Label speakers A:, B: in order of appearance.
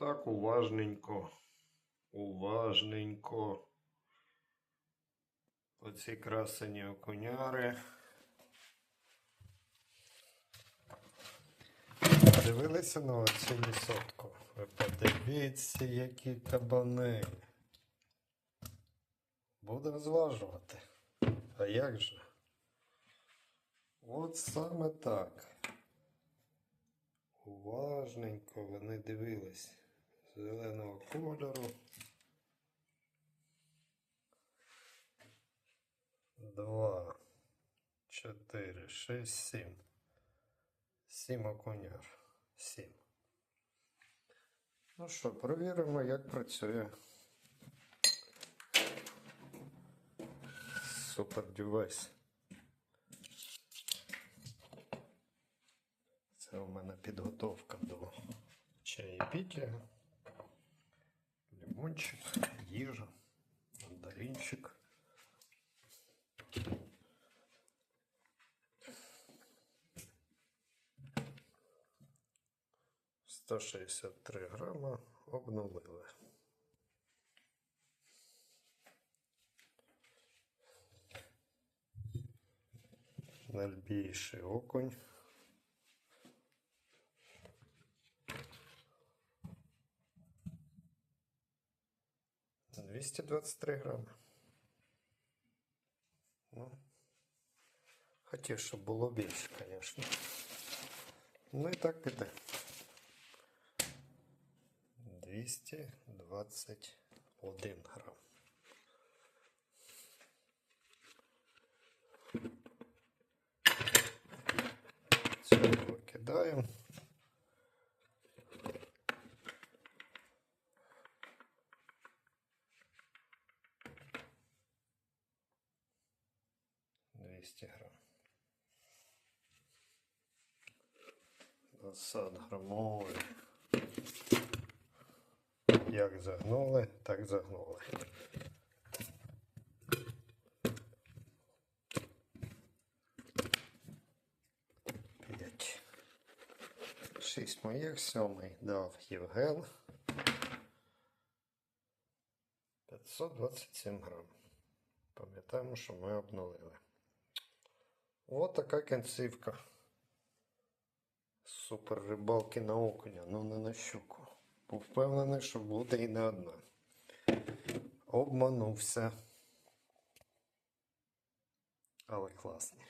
A: Отак уважненько, уважненько. Оці красені окуняри. Дивилися на оцю лісотку. Ви подивіться, які кабани. Будемо зважувати. А як же? От саме так. Уважненько вони дивились зеленого кольору. Два, чотири, шість, сім. Сім окуняр. Сім. Ну що, перевіримо, як працює супер девайс. Це у мене підготовка до чаєпіття. Лимончик, їжа, мандаринчик. Сто шістдесят три грама обнулили. Найбільший окунь. Двісті двадцять три грами. Ну, хотів, щоб було більше, звісно. Ну і так піде. 221 грам. Це викидаємо. Двісті грам. 20 грамовий. Як загнули, так загнули. П'ять. Шість моїх, сьомий дав Євген. 527 грам. Пам'ятаємо, що ми обнулили. Ось така кінцівка. Супер рибалки на окуня, ну не на щуку. Був впевнений, що буде і не одна. Обманувся. Але класний.